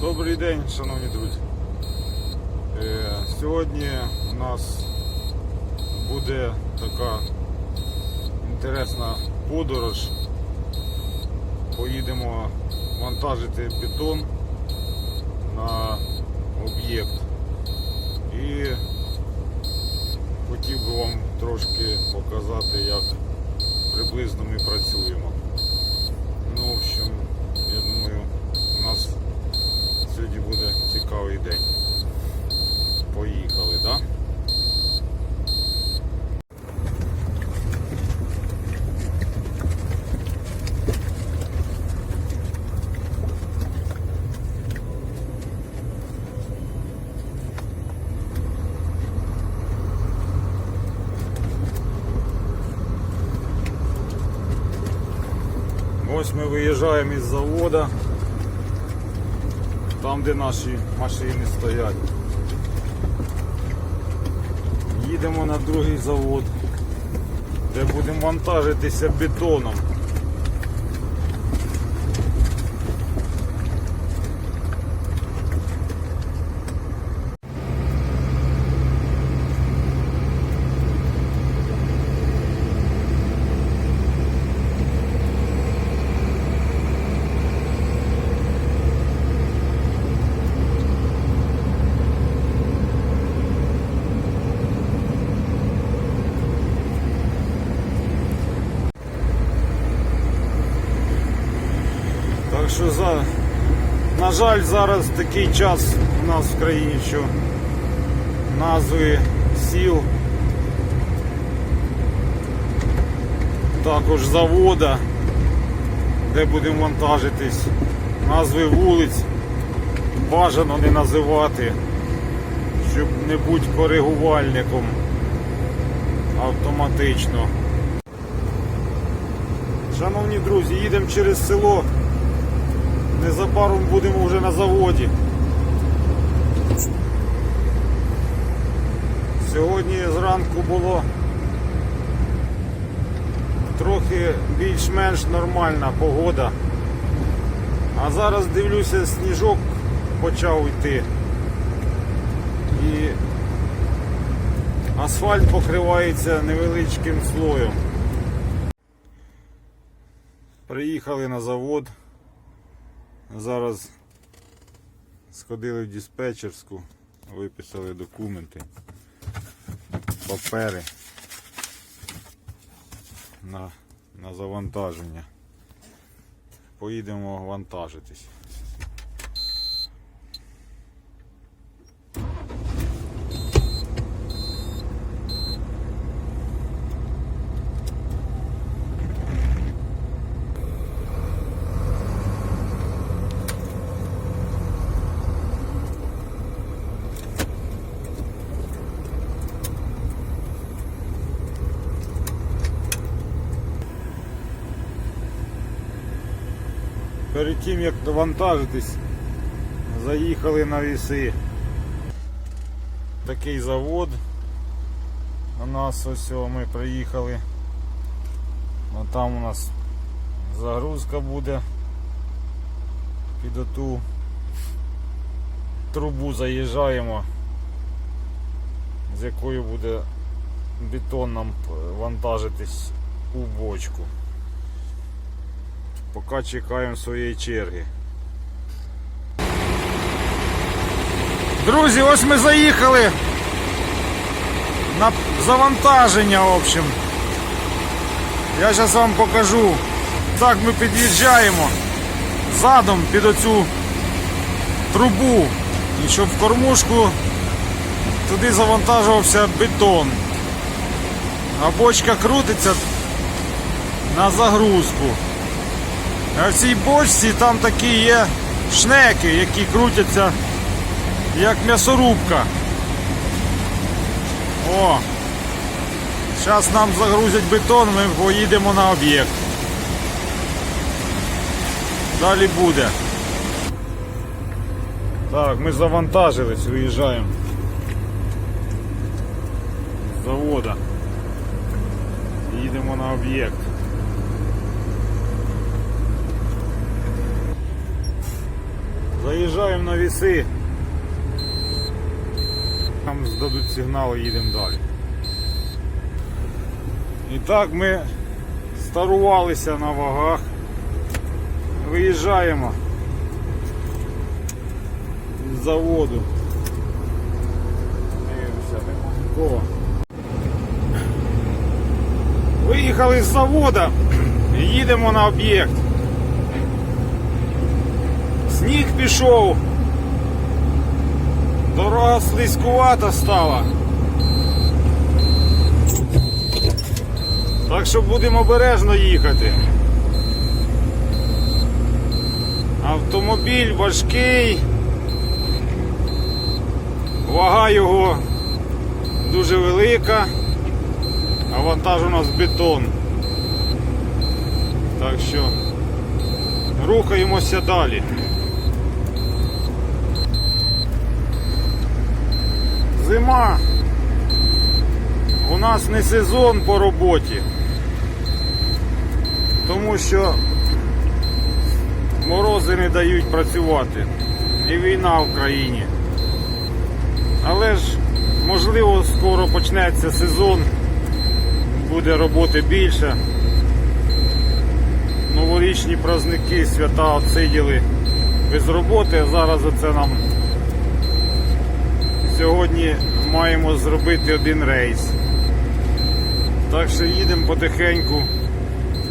Добрий день, шановні друзі. Е, Сьогодні у нас буде така інтересна подорож. Поїдемо вантажити бетон на об'єкт. І хотів би вам трошки показати, як приблизно ми працюємо. Ну, в общем, я думаю, у нас сьогодні буде цікавий день. Поїхали, так? Да? Ось ми виїжджаємо із заводу, там де наші машини стоять. Їдемо на другий завод, де будемо вантажитися бетоном. Так що за... на жаль, зараз такий час у нас в країні, що назви сіл, також завода, де будемо вантажитись, назви вулиць бажано не називати, щоб не бути коригувальником автоматично. Шановні друзі, їдемо через село. Незабаром будемо вже на заводі. Сьогодні зранку було трохи більш-менш нормальна погода. А зараз дивлюся, сніжок почав йти. І асфальт покривається невеличким слоєм. Приїхали на завод. Зараз сходили в диспетчерську, виписали документи, папери на, на завантаження. Поїдемо вантажитись. Перед тим як вантажитись, заїхали на віси. Такий завод. У нас ось ми приїхали. Ну, там у нас загрузка буде. Під оту трубу заїжджаємо, з якою буде бетон нам вантажитись у бочку. Поки чекаємо своєї черги. Друзі, ось ми заїхали на завантаження, в общем. Я зараз вам покажу. Так ми під'їжджаємо задом під оцю трубу. І щоб в кормушку туди завантажувався бетон. А бочка крутиться на загрузку. А в цій бочці там такі є шнеки, які крутяться як м'ясорубка. О! Зараз нам загрузять бетон, ми поїдемо на об'єкт. Далі буде. Так, ми завантажились, виїжджаємо. З завода. Їдемо на об'єкт. Заїжджаємо на віси. Нам здадуть сигнал і їдемо далі. І так ми старувалися на вагах. Виїжджаємо з заводу. Виїхали з завода і їдемо на об'єкт. Сніг пішов. Дорога слизькувата стала. Так що будемо обережно їхати. Автомобіль важкий. Вага його дуже велика, а вантаж у нас бетон. Так що рухаємося далі. Зима. У нас не сезон по роботі, тому що морози не дають працювати. І війна в країні. Але ж, можливо, скоро почнеться сезон, буде роботи більше. Новорічні праздники, свята отсиділи без роботи, а зараз оце нам сьогодні маємо зробити один рейс. Так що їдемо потихеньку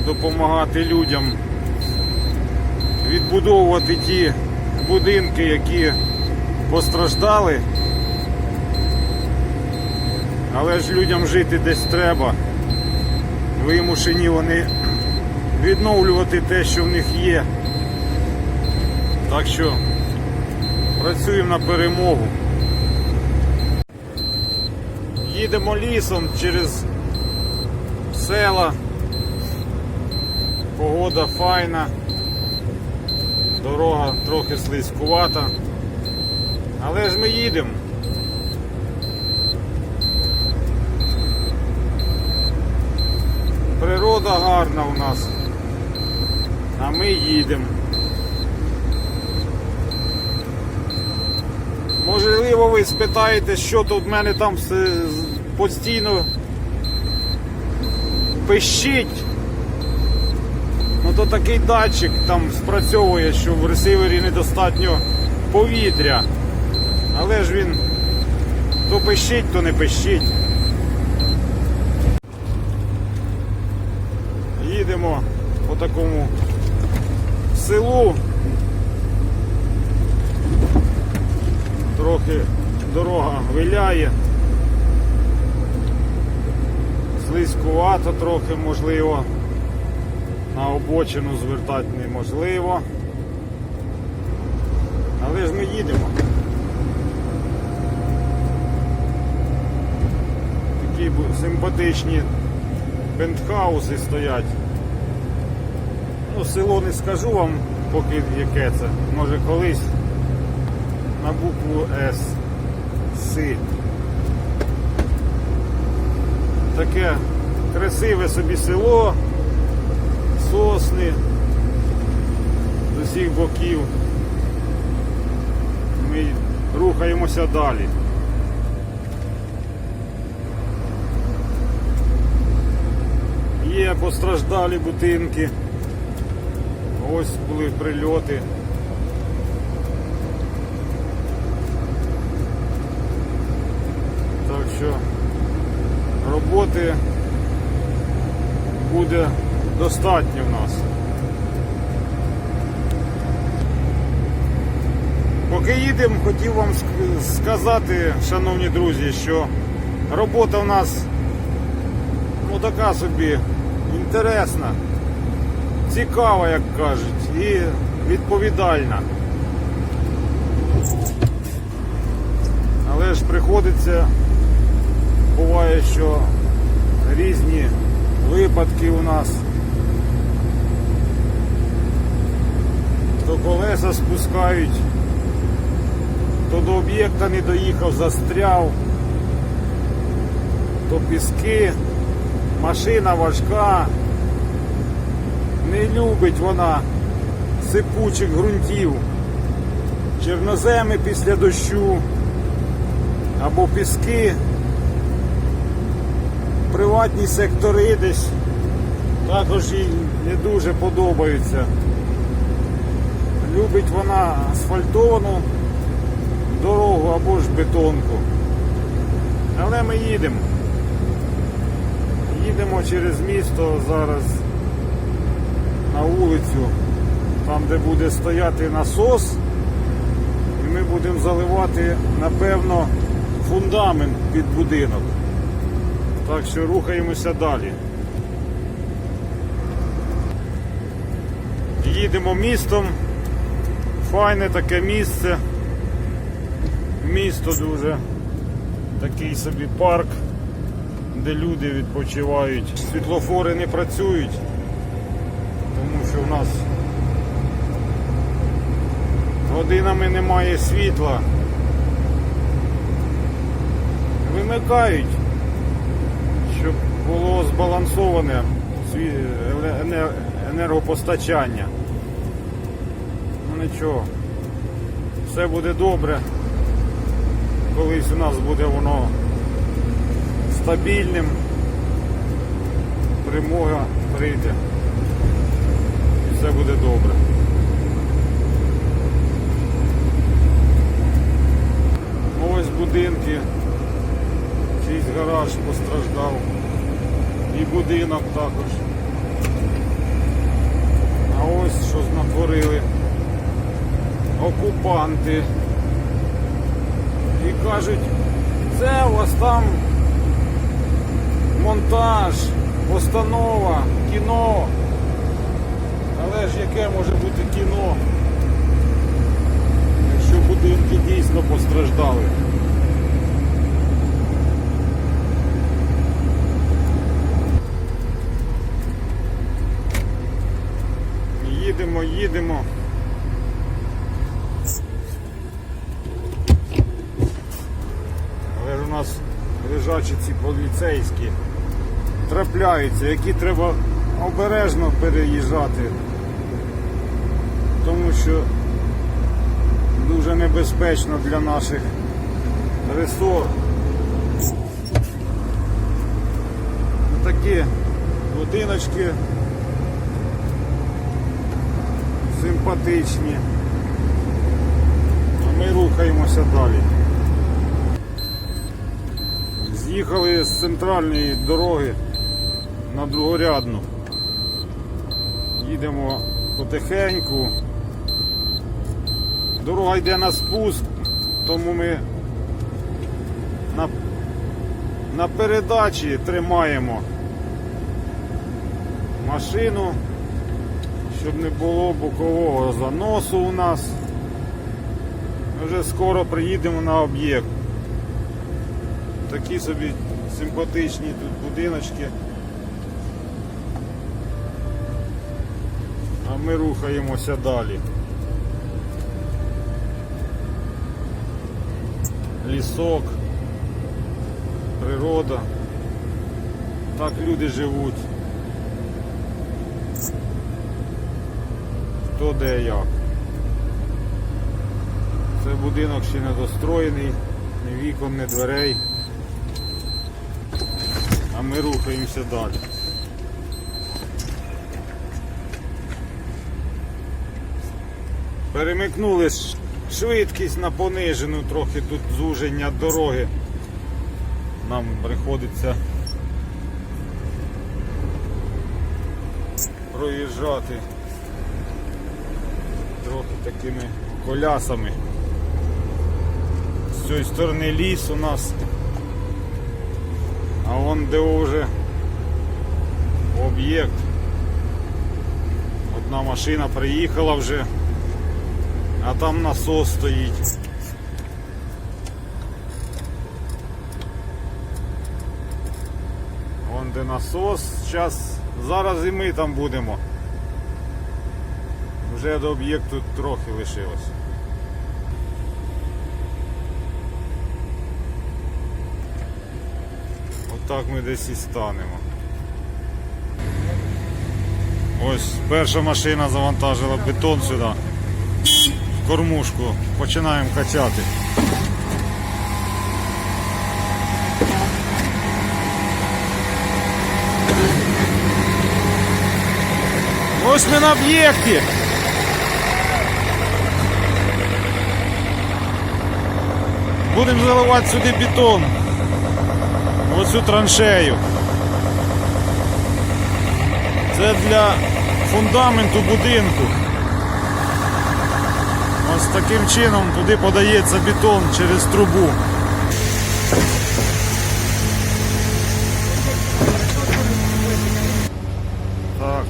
допомагати людям відбудовувати ті будинки, які постраждали. Але ж людям жити десь треба. Вимушені вони відновлювати те, що в них є. Так що працюємо на перемогу. Їдемо лісом через села. Погода файна. Дорога трохи слизькувата. Але ж ми їдемо. Природа гарна у нас. А ми їдемо. Можливо, ви спитаєте, що тут в мене там постійно пищить. Ну то такий датчик там спрацьовує, що в ресивері недостатньо повітря. Але ж він то пищить, то не пищить. Їдемо по такому селу. Трохи дорога виляє. Слизькувато трохи можливо. На обочину звертати неможливо. Але ж ми їдемо. Такі симпатичні пентхауси стоять. Ну, село не скажу вам, поки яке це. Може колись на букву С. Си. Таке красиве собі село, сосни з усіх боків. Ми рухаємося далі. Є постраждалі будинки. Ось були прильоти. Так що роботи буде достатньо в нас. Поки їдемо, хотів вам сказати, шановні друзі, що робота в нас ну така собі інтересна, цікава, як кажуть, і відповідальна. Але ж приходиться, буває, що різні випадки у нас. То колеса спускають, то до об'єкта не доїхав, застряв, то піски, машина важка, не любить вона сипучих ґрунтів. чорноземи після дощу або піски, приватні сектори десь також їй не дуже подобаються. Любить вона асфальтовану дорогу або ж бетонку. Але ми їдемо. Їдемо через місто зараз на вулицю, там де буде стояти насос, і ми будемо заливати, напевно, фундамент під будинок. Так що рухаємося далі. Їдемо містом. Файне таке місце. Місто дуже такий собі парк, де люди відпочивають. Світлофори не працюють, тому що в нас годинами немає світла. Вимикають, було збалансоване енергопостачання. Ну нічого, все буде добре. Колись у нас буде воно стабільним. Перемога прийде. І все буде добре. Ось будинки. Чийсь гараж постраждав. І будинок також. А ось що натворили окупанти. І кажуть, це у вас там монтаж, постанова, кіно. Але ж яке може бути кіно, якщо будинки дійсно постраждали? Їдемо, їдемо. Але ж у нас лежачі ці поліцейські трапляються, які треба обережно переїжджати, тому що дуже небезпечно для наших ресор. Такі будиночки симпатичні. А ми рухаємося далі. З'їхали з центральної дороги на другорядну. Їдемо потихеньку. Дорога йде на спуск, тому ми на, на передачі тримаємо машину, щоб не було бокового заносу у нас. Ми вже скоро приїдемо на об'єкт. Такі собі симпатичні тут будиночки. А ми рухаємося далі. Лісок, природа. Так люди живуть. Хто де як. Це будинок ще не достроєний, ні вікон, ні дверей. А ми рухаємося далі. Перемикнули швидкість на понижену, трохи тут зуження дороги. Нам приходиться проїжджати трохи такими колясами. З цієї сторони ліс у нас. А вон де вже об'єкт. Одна машина приїхала вже, а там насос стоїть. Вон де насос, зараз, зараз і ми там будемо. Вже до об'єкту трохи лишилось. Отак ми десь і станемо. Ось перша машина завантажила бетон сюди. в кормушку починаємо качати. Ось ми на об'єкті. Будемо заливати сюди бетон. Оцю траншею. Це для фундаменту будинку. Ось таким чином туди подається бетон через трубу. Так.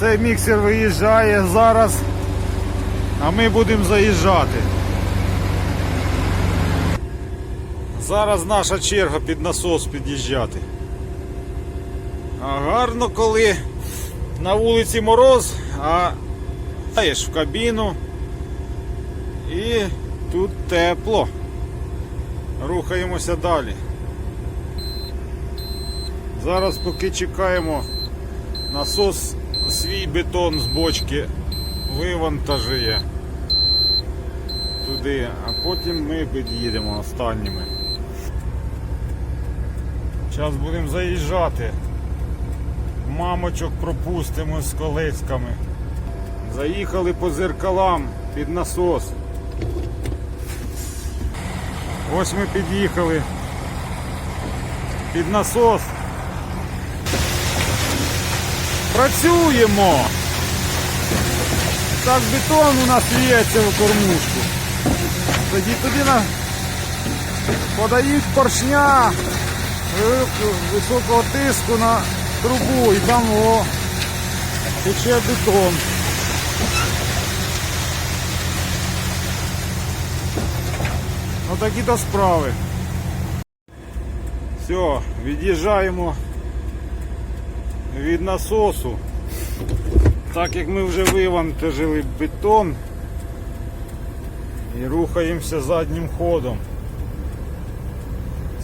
Цей міксер виїжджає зараз, а ми будемо заїжджати. Зараз наша черга під насос під'їжджати. А гарно, коли на вулиці мороз, а даєш в кабіну і тут тепло. Рухаємося далі. Зараз поки чекаємо, насос свій бетон з бочки вивантажує туди, а потім ми під'їдемо останніми. Зараз будемо заїжджати. Мамочок пропустимо з колецьками. Заїхали по зеркалам під насос. Ось ми під'їхали під насос. Працюємо. Так бетон у нас лється в кормушку. Тоді туди на... подають поршня високого- високого тиску на трубу і там о, тече бетон. Ну такі то справи. Все, від'їжджаємо від насосу. Так як ми вже вивантажили бетон і рухаємося заднім ходом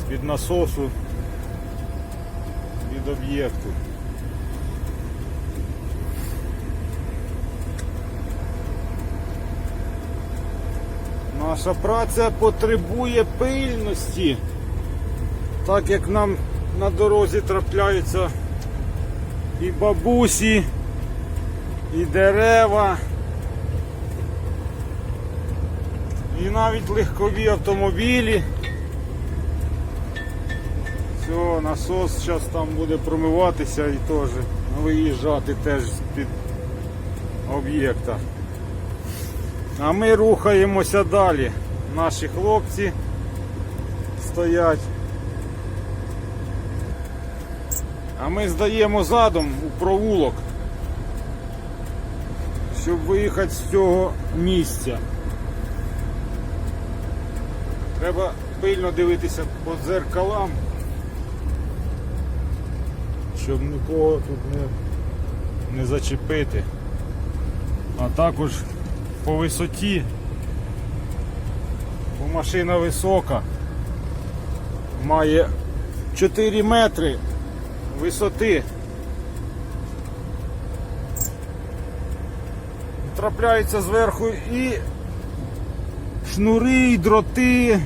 з-під насосу від об'єкту. Наша праця потребує пильності, так як нам на дорозі трапляються і бабусі, і дерева, і навіть легкові автомобілі. Все, насос зараз там буде промиватися і теж виїжджати теж з-під об'єкта. А ми рухаємося далі. Наші хлопці стоять. А ми здаємо задом у провулок, щоб виїхати з цього місця. Треба пильно дивитися по дзеркалам, щоб нікого тут не, не зачепити. А також по висоті, бо машина висока, має 4 метри висоти. Трапляються зверху і шнури, і дроти,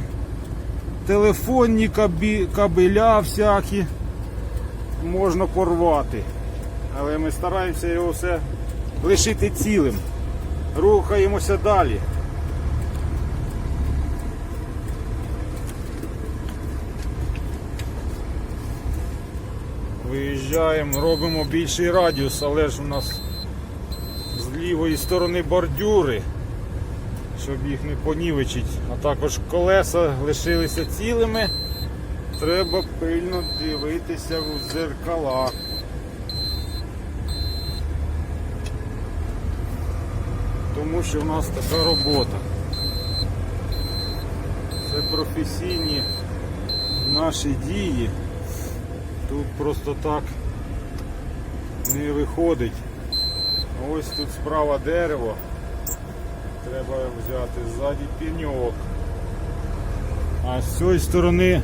телефонні кабі- кабеля всякі можна порвати. Але ми стараємося його все лишити цілим. Рухаємося далі. Виїжджаємо, робимо більший радіус, але ж у нас з лівої сторони бордюри, щоб їх не понівечить. А також колеса лишилися цілими. Треба пильно дивитися в зеркала. Тому що в нас така робота. Це професійні наші дії. Тут просто так не виходить. Ось тут справа дерево. Треба взяти ззаді пеньок. А з цієї сторони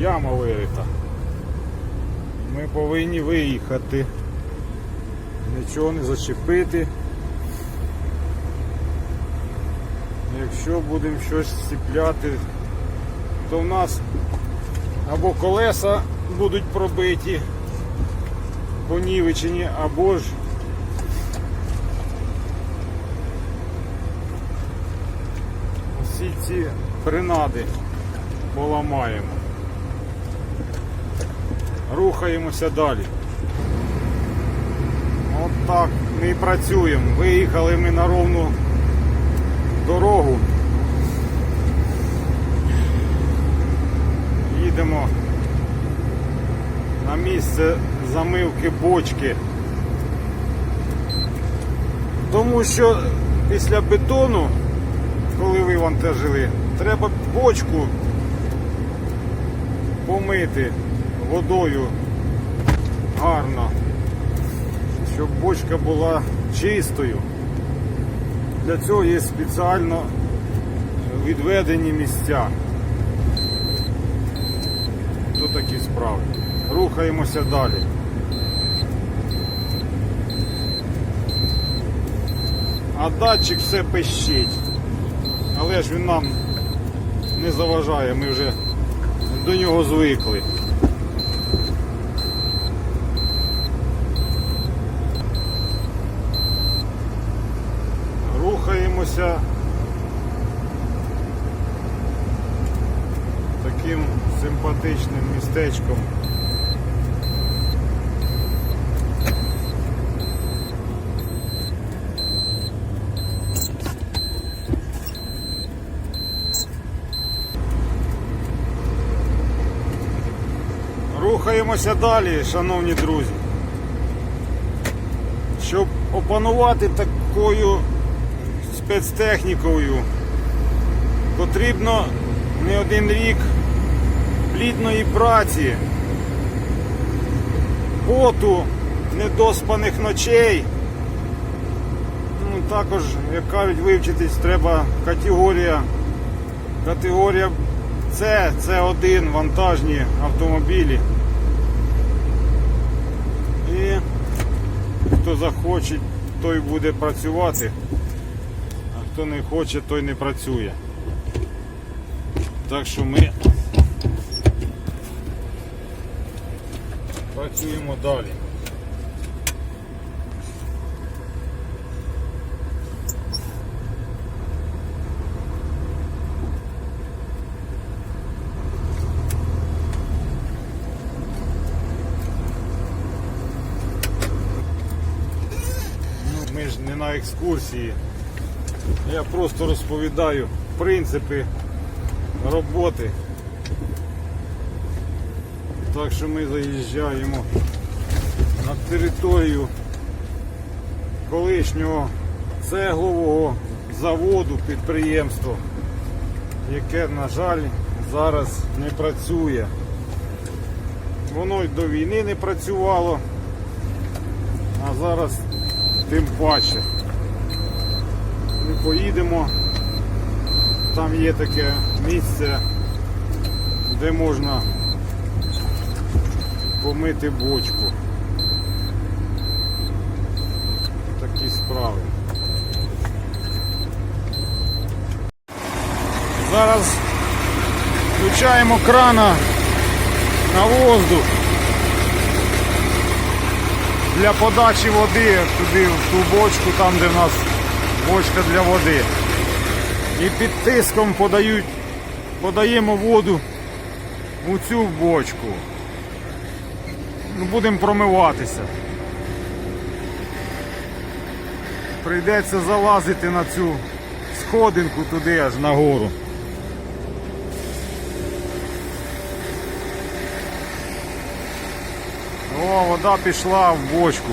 яма вирита. Ми повинні виїхати. Нічого не зачепити. Якщо будемо щось сіпляти, то в нас або колеса будуть пробиті, понівечені, або ж всі ці принади поламаємо. Рухаємося далі. От так ми і працюємо. Виїхали ми на ровну дорогу. Їдемо на місце замивки бочки. Тому що після бетону, коли вивантажили, треба бочку помити водою гарно, щоб бочка була чистою. Для цього є спеціально відведені місця. То такі справи. Рухаємося далі. А датчик все пищить. Але ж він нам не заважає, ми вже до нього звикли. Рухаємося таким симпатичним містечком. Рухаємося далі, шановні друзі. Щоб опанувати такою спецтехнікою, потрібно не один рік плідної праці, поту, недоспаних ночей. Ну, також, як кажуть, вивчитись треба категорія. Категорія С, С1 вантажні автомобілі. І хто захоче, той буде працювати, а хто не хоче, той не працює. Так що ми працюємо далі. Ну, ми ж не на екскурсії. Я просто розповідаю принципи роботи. Так що ми заїжджаємо на територію колишнього цеглового заводу підприємства, яке, на жаль, зараз не працює. Воно й до війни не працювало, а зараз тим паче. Ми поїдемо, там є таке місце, де можна помити бочку. Такі справи. Зараз включаємо крана на воздух для подачі води туди в ту бочку, там де в нас бочка для води. І під тиском подають, подаємо воду у цю бочку. Ну, будемо промиватися. Прийдеться залазити на цю сходинку туди аж нагору. О, вода пішла в бочку.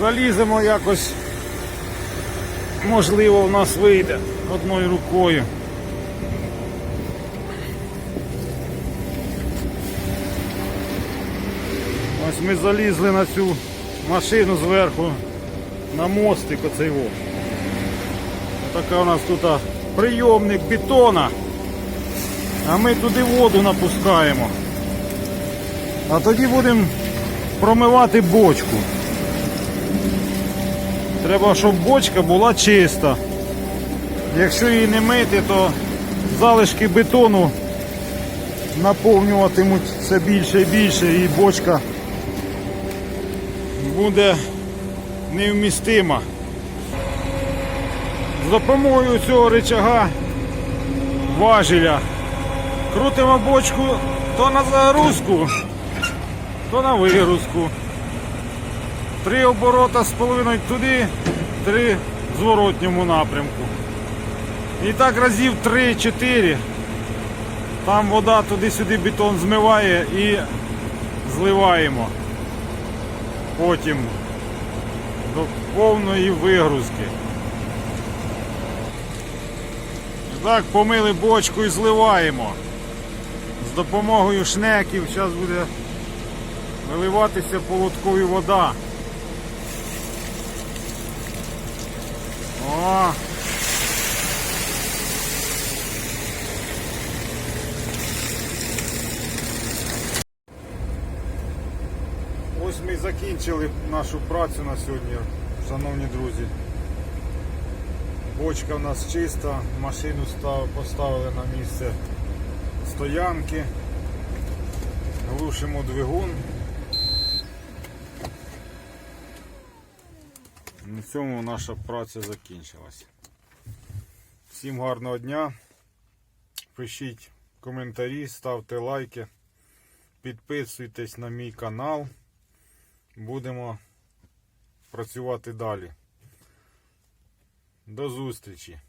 Заліземо якось, можливо, в нас вийде одною рукою. Ось ми залізли на цю машину зверху на мостик оцей во. Така у нас тут прийомник бетона. А ми туди воду напускаємо. А тоді будемо промивати бочку. Треба, щоб бочка була чиста. Якщо її не мити, то залишки бетону наповнюватимуть все більше і більше, і бочка буде невмістима. З допомогою цього рычага важеля крутимо бочку то на загрузку, то на вигрузку. Три оборота з половиною туди, три в зворотньому напрямку. І так разів 3-4. Там вода туди-сюди бетон змиває і зливаємо. Потім до повної вигрузки. Так, помили бочку і зливаємо. З допомогою шнеків зараз буде виливатися полоткові вода. О! Ось ми і закінчили нашу працю на сьогодні, шановні друзі. Бочка в нас чиста, машину поставили на місце стоянки, глушимо двигун. На цьому наша праця закінчилась. Всім гарного дня. Пишіть коментарі, ставте лайки, підписуйтесь на мій канал. Будемо працювати далі. До зустрічі!